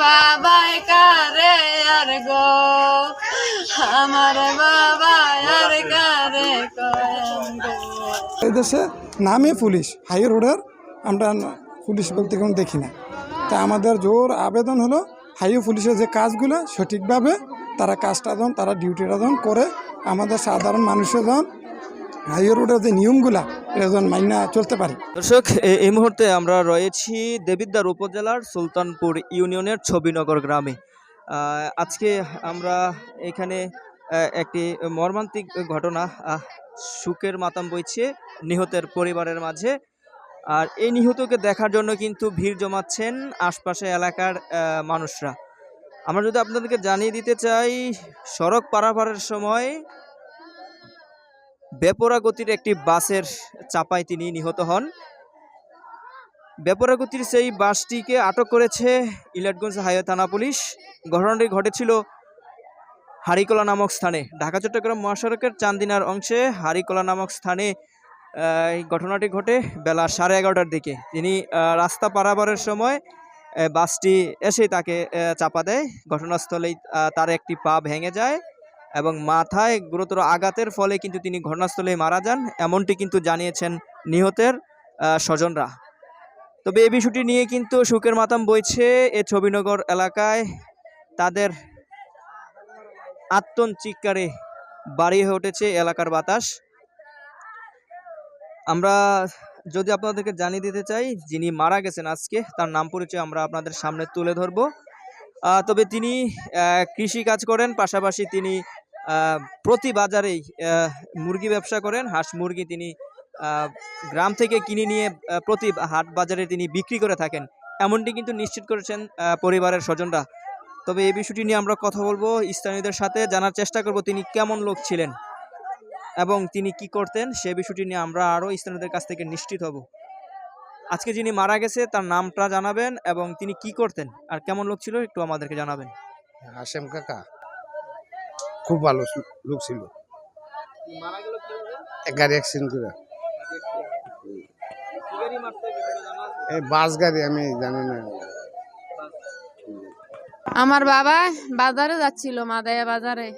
বাবা কারে আর গো? আমার বাবা এই দেশে নামে পুলিশ, হাই রোডের আমরা পুলিশ বলতে কোনো দেখি না। তা আমাদের জোর আবেদন হলো, হাইও পুলিশের যে কাজগুলো সঠিকভাবে তারা কাজটা দেন, তারা ডিউটিটা দেন, করে আমাদের সাধারণ মানুষের দেন হাইও রোডের যে নিয়মগুলা চলতে পারে। দর্শক এই মুহূর্তে আমরা রয়েছি দেবিদ্বার উপজেলার সুলতানপুর ইউনিয়নের ছবিনগর গ্রামে। আজকে আমরা এখানে একটি মর্মান্তিক ঘটনা সুখের মাতাম বইছে নিহতের পরিবারের মাঝে। আর এই নিহতকে দেখার জন্য কিন্তু ভিড় জমাচ্ছেন আশপাশে এলাকার মানুষরা। আমরা যদি আপনাদেরকে জানিয়ে দিতে চাই, সড়ক পারাপারের সময় বেপরা গতির একটি বাসের চাপায় তিনি নিহত হন। বেপরা গতির সেই বাসটিকে আটক করেছে ইলাটগঞ্জ হাইওয়ে থানা পুলিশ। ঘটনাটি ঘটেছিল হারিকলা নামক স্থানে, ঢাকা, চট্টগ্রাম মহাসড়কের চান্দিনার অংশে হারিকলা নামক স্থানে ঘটনাটি ঘটে বেলা সাড়ে এগারোটার দিকে। তিনি রাস্তা পারাবারের সময় বাসটি এসে তাকে চাপা দেয়। ঘটনাস্থলেই তার একটি পা ভেঙে যায় এবং মাথায় গুরুতর আঘাতের ফলে কিন্তু তিনি ঘটনাস্থলে মারা যান। এমনটি কিন্তু জানিয়েছেন নিহতের স্বজনরা। তবে এই বিষয়টি নিয়ে কিন্তু সুখের মাতাম বইছে এ ছবিনগর এলাকায়। তাদের আত্মন চিৎকারে বাড়িয়ে হয়ে উঠেছে এলাকার বাতাস। আমরা যদি আপনাদেরকে জানিয়ে দিতে চাই, যিনি মারা গেছেন আজকে, তার নাম পরিচয় আমরা আপনাদের সামনে তুলে ধরব। তবে তিনি কৃষি কাজ করেন, পাশাপাশি তিনি প্রতি বাজারেই মুরগি ব্যবসা করেন। হাঁস মুরগি তিনি গ্রাম থেকে কিনে নিয়ে প্রতি হাট বাজারে তিনি বিক্রি করে থাকেন। এমনটি কিন্তু নিশ্চিত করেছেন পরিবারের স্বজনরা। তবে এই বিষয়টি নিয়ে আমরা কথা বলব স্থানীয়দের সাথে, জানার চেষ্টা করব তিনি কেমন লোক ছিলেন এবং তিনি কি করতেন, সে বিষয়টি নিয়ে আমরা আরও স্থানীয়দের কাছ থেকে নিশ্চিত হব। আজকে যিনি মারা গেছে, তার নামটা জানাবেন এবং তিনি কি করতেন আর কেমন লোক ছিল, একটু আমাদেরকে জানাবেন। হাসেম কাকা খুব ভালো লোক ছিল। গাড়ি অ্যাক্সিডেন্ট বাস গাড়ি আমি জানি না। আমার বাবা বাজারে যাচ্ছিল মাদায়া বাজারে।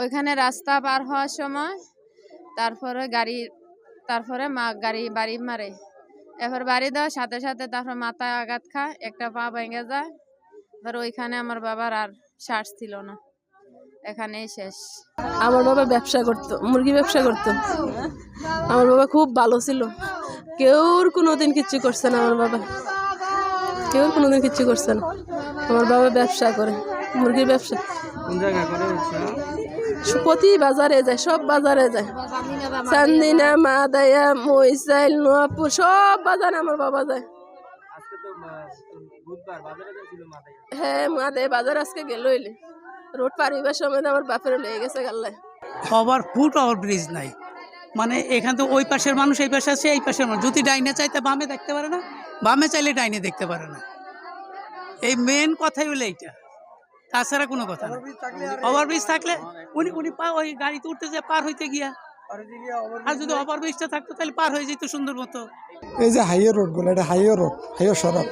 ওইখানে রাস্তা পার হওয়ার সময় তারপরে গাড়ি, তারপরে মা, গাড়ি, বাড়ি মারে। এবার বাড়ি দেওয়ার সাথে সাথে তারপর মাথায় আঘাত খায়, একটা পা ভেঙে যায়। এবার ওইখানে আমার বাবার আর শ্বাস ছিল না। এখানেই শেষ। আমার বাবা ব্যবসা করতো, মুরগি ব্যবসা করতো। আমার বাবা খুব ভালো ছিল। কেউর কোনোদিন কিচ্ছু করছে না আমার বাবা। কেউর কোনোদিন কিচ্ছু করছে না। আমার বাবা ব্যবসা করে মুরগির ব্যবসা। কোন প্রতি বাজারে যায় সব বাজারে যায়। চান্দিনা মাদায়া মইসাইল নোয়াপুর সব বাজারে আমার বাবা যায়। আজকে তো বুধবার বাজারে ছিল মাথায় হ্যাঁ মাদায় বাজার আজকে গেল হইলে। রোড পার হইবার সময় তো আমার বাপের লেগে গেছে গাল্লায়। ওভার ফুট ওভার ব্রিজ নাই। মানে এখান থেকে ওই পাশের মানুষ এই পাশে আছে এই পাশের মানুষ। যদি ডাইনে চাইতে বামে দেখতে পারে না বামে চাইলে ডাইনে দেখতে পারে না। এই মেন কথাই হলো এইটা। তাছাড়া কোনো কথা না। ওভার ব্রিজ থাকলে উনি উনি পা ওই গাড়িতে উঠতে যে পার হইতে গিয়া। আর যদি ওভার ব্রিজটা থাকতো তাহলে পার হয়ে যেত সুন্দর মতো। এই যে হাইওয়ে রোডগুলো এটা হাইওয়ে রোড হাইওয়ে সড়ক।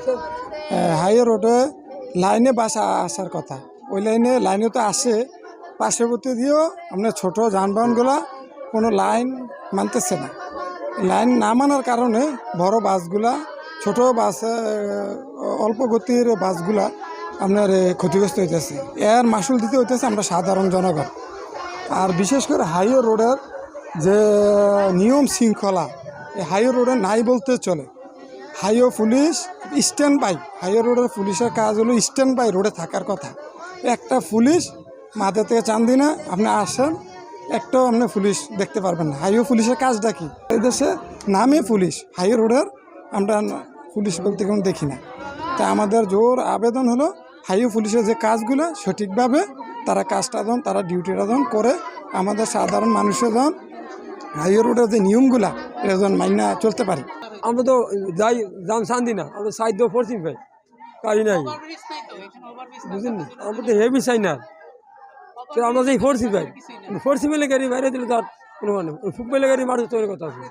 হাইওয়ে রোডে লাইনে বাস আসার কথা। ওই লাইনে লাইনে তো আসে। পার্শ্ববর্তী দিয়েও আপনার ছোট যানবাহনগুলা কোনো লাইন মানতেছে না। লাইন না মানার কারণে বড় বাসগুলা ছোট বাস অল্প গতির বাসগুলা আপনার ক্ষতিগ্রস্ত হইতেছে। এর মাসুল দিতে হইতেছে আমরা সাধারণ জনগণ। আর বিশেষ করে হাইওয়ে রোডের যে নিয়ম শৃঙ্খলা এই হাইওয়ে রোডে নাই বলতে চলে। Highway police stand by highway রোডের পুলিশের কাজ হলো স্ট্যান্ড বাই রোডে থাকার কথা। একটা পুলিশ মাথা থেকে চান্দিনা আপনি আসেন একটাও আপনি পুলিশ দেখতে পারবেন না। হাইওয়ে পুলিশের কাজটা কি? এই দেশে নামে পুলিশ, হাইওয়ে রোডের আমরা পুলিশ বলতে কোনো দেখি না। তা আমাদের জোর আবেদন হলো হাইও পুলিশের যে কাজগুলো সঠিকভাবে তারা কাজটা দেন তারা ডিউটিটা দেন করে আমাদের সাধারণ মানুষের দেন হাইওয়ে রোডের যে নিয়মগুলা এটা যেন মাইনা চলতে পারে। আমরা তো যাই যান শান্তি না আমরা সাইড দিয়ে পশ্চিম ভাই গাড়ি নাই। বুঝলেন? আমরা তো হেভি চাই না আমরা যাই ফোরসি ভাই ফোরসি মেলে গাড়ি বাইরে দিলে তার কোনো মানে ফুক গাড়ি মারতে তৈরি কথা আছে।